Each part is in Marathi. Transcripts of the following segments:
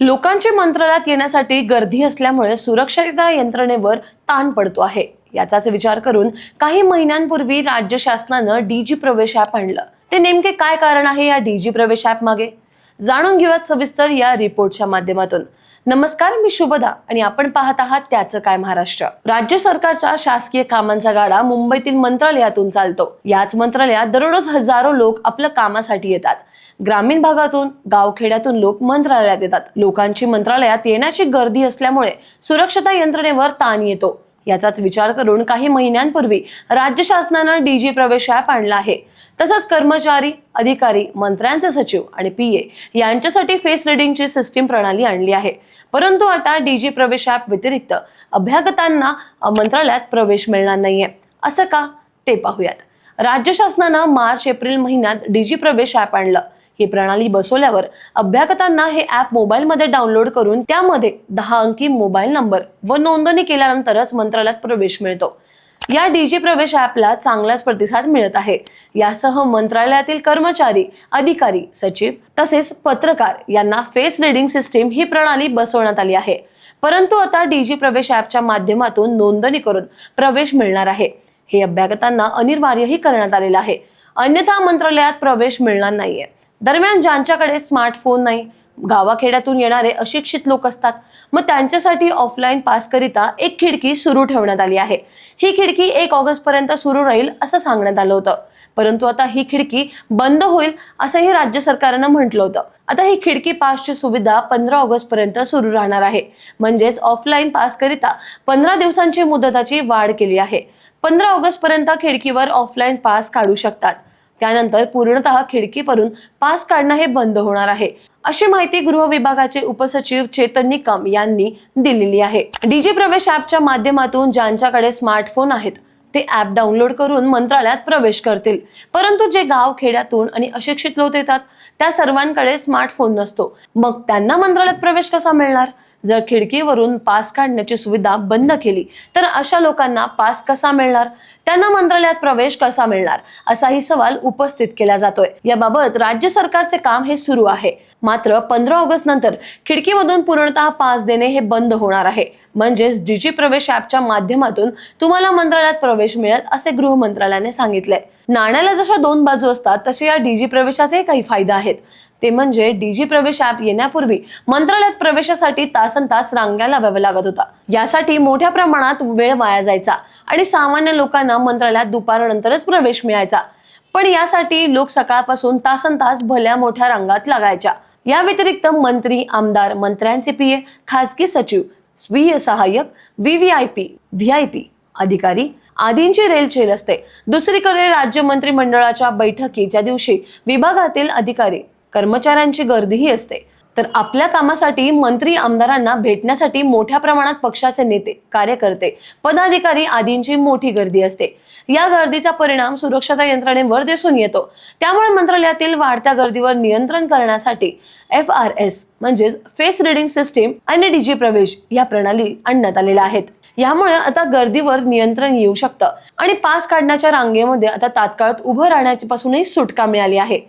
लोकांची मंत्रालयात येण्यासाठी गर्दी असल्यामुळे सुरक्षितता यंत्रणेवर ताण पडतो आहे. याचाच विचार करून काही महिन्यांपूर्वी राज्य शासनानं डीजी प्रवेश ॲप आणलं. ते नेमके काय कारण आहे या डीजी प्रवेश ॲप मागे? जाणून घेऊयात सविस्तर या रिपोर्टच्या माध्यमातून. नमस्कार मी शुभदा आणि आपण पाहत आहात त्याचं काय महाराष्ट्र. राज्य सरकारच्या शासकीय कामांचा गाडा मुंबईतील मंत्रालयातून चालतो. याच मंत्रालयात दररोज हजारो लोक आपल्या कामासाठी येतात. ग्रामीण भागातून गावखेड्यातून लोक मंत्रालयात येतात. लोकांची मंत्रालयात येण्याची गर्दी असल्यामुळे सुरक्षता यंत्रणेवर ताण येतो. याचाच विचार करून काही महिन्यांपूर्वी राज्य शासनानं डीजी प्रवेश ॲप आणला आहे. तसंच कर्मचारी अधिकारी मंत्र्यांचे सचिव आणि पी ए यांच्यासाठी फेस रिडिंगची सिस्टीम प्रणाली आणली आहे. परंतु आता डीजी प्रवेश ॲप व्यतिरिक्त अभ्यागतांना मंत्रालयात प्रवेश मिळणार नाहीये. असं का? ते पाहूयात. राज्य शासनानं मार्च एप्रिल महिन्यात डीजी प्रवेश ॲप आणलं. ही प्रणाली बसवल्यावर अभ्यागतांना हे ॲप मोबाईलमध्ये डाउनलोड करून त्यामध्ये दहा अंकी मोबाईल नंबर व नोंदणी केल्यानंतरच मंत्रालयात प्रवेश मिळतो. या डीजी प्रवेश ॲपला चांगलाच प्रतिसाद मिळत आहे. यासह मंत्रालयातील कर्मचारी अधिकारी सचिव तसेच पत्रकार यांना फेस रिडिंग सिस्टीम ही प्रणाली बसवण्यात आली आहे. परंतु आता डीजी प्रवेश ॲपच्या माध्यमातून नोंदणी करून प्रवेश मिळणार आहे. हे अभ्यागतांना अनिवार्यही करण्यात आलेलं आहे. अन्यथा मंत्रालयात प्रवेश मिळणार नाहीये. दरम्यान ज्यांच्याकडे स्मार्टफोन नाही गावाखेड्यातून येणारे अशिक्षित लोक असतात. मग त्यांच्यासाठी ऑफलाईन पासकरिता एक खिडकी सुरू ठेवण्यात आली आहे. ही खिडकी एक ऑगस्ट पर्यंत सुरू राहील असं सांगण्यात आलं होतं. परंतु आता ही खिडकी बंद होईल असंही राज्य सरकारनं म्हटलं होतं. आता ही खिडकी पासची सुविधा पंधरा ऑगस्ट पर्यंत सुरू राहणार आहे. म्हणजेच ऑफलाईन पासकरिता पंधरा दिवसांची मुदताची वाढ केली आहे. पंधरा ऑगस्ट पर्यंत खिडकीवर ऑफलाईन पास काढू शकतात. त्यानंतर पूर्णतः खिडकीवरून पास काढणं हे बंद होणार आहे. अशी माहिती गृह विभागाचे उपसचिव चेतन निकम यांनी दिलेली आहे. डीजी प्रवेश ॲपच्या माध्यमातून ज्यांच्याकडे स्मार्टफोन आहेत ते ॲप डाउनलोड करून मंत्रालयात प्रवेश करतील. परंतु जे गाव खेड्यातून आणि अशिक्षित लोक येतात त्या सर्वांकडे स्मार्टफोन नसतो. मग त्यांना मंत्रालयात प्रवेश कसा मिळणार? जर खिडकीवरून पास काढण्याची सुविधा बंद केली तर अशा लोकांना पास कसा मिळणार? त्यांना मंत्रालयात प्रवेश कसा मिळणार? असाही सवाल उपस्थित केला जातोय. याबाबत राज्य सरकारचे काम हे सुरू आहे. मात्र पंधरा ऑगस्ट नंतर खिडकीमधून पूर्णतः पास देणे हे बंद होणार आहे. म्हणजेच डीजी प्रवेश ॲपच्या माध्यमातून तुम्हाला मंत्रालयात प्रवेश मिळेल असे गृह मंत्रालयाने सांगितले नाण्याला जशा दोन बाजू असतात तसे या डीजी प्रवेशाचे काही फायदे आहेत. ते म्हणजे डीजी प्रवेश ॲप येण्यापूर्वी मंत्रालयात प्रवेशासाठी तासन तास रांग्या लावाव्या लागत होता यासाठी मोठ्या प्रमाणात वेळ वाया जायचा आणि सामान्य लोकांना मंत्रालयात दुपारनंतरच प्रवेश मिळायचा. पण यासाठी लोक सकाळपासून तासन तास भल्या मोठ्या रांगात लागायच्या. या व्यतिरिक्त मंत्री आमदार मंत्र्यांचे पीए खासगी सचिव स्वीय सहाय्यक आय पी अधिकारी आदींची रेलचेल असते. दुसरीकडे राज्य मंत्रिमंडळाच्या बैठकीच्या दिवशी विभागातील अधिकारी कर्मचाऱ्यांची गर्दीही असते. तर आपल्या कामासाठी मंत्री आमदारांना भेटण्यासाठी मोठ्या प्रमाणात पक्षाचे नेते कार्यकर्ते पदाधिकारी आदींची मोठी गर्दी असते. या गर्दीचा परिणाम सुरक्षता यंत्रणेवर दिसून येतो. त्यामुळे मंत्रालयातील वाढत्या गर्दीवर नियंत्रण करण्यासाठी एफ आर एस म्हणजेच फेस रिडिंग सिस्टीम आणि डीजी प्रवेश या प्रणाली आणण्यात आलेल्या आहेत. यामुळे आता गर्दीवर नियंत्रण येऊ शकतं आणि पास काढण्याच्या रांगेमध्ये आता तात्काळात उभं राहण्यापासूनही सुटका मिळाली आहे.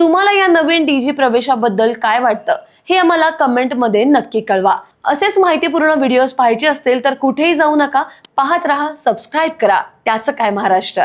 तुम्हाला या नवीन डीजी प्रवेशाबद्दल काय वाटतं? हे आम्हाला कमेंटमध्ये नक्की कळवा. असेच माहितीपूर्ण व्हिडिओज पाहिजे असतील तर कुठेही जाऊ नका. पाहत राहा सबस्क्राईब करा. त्याचं काय महाराष्ट्र?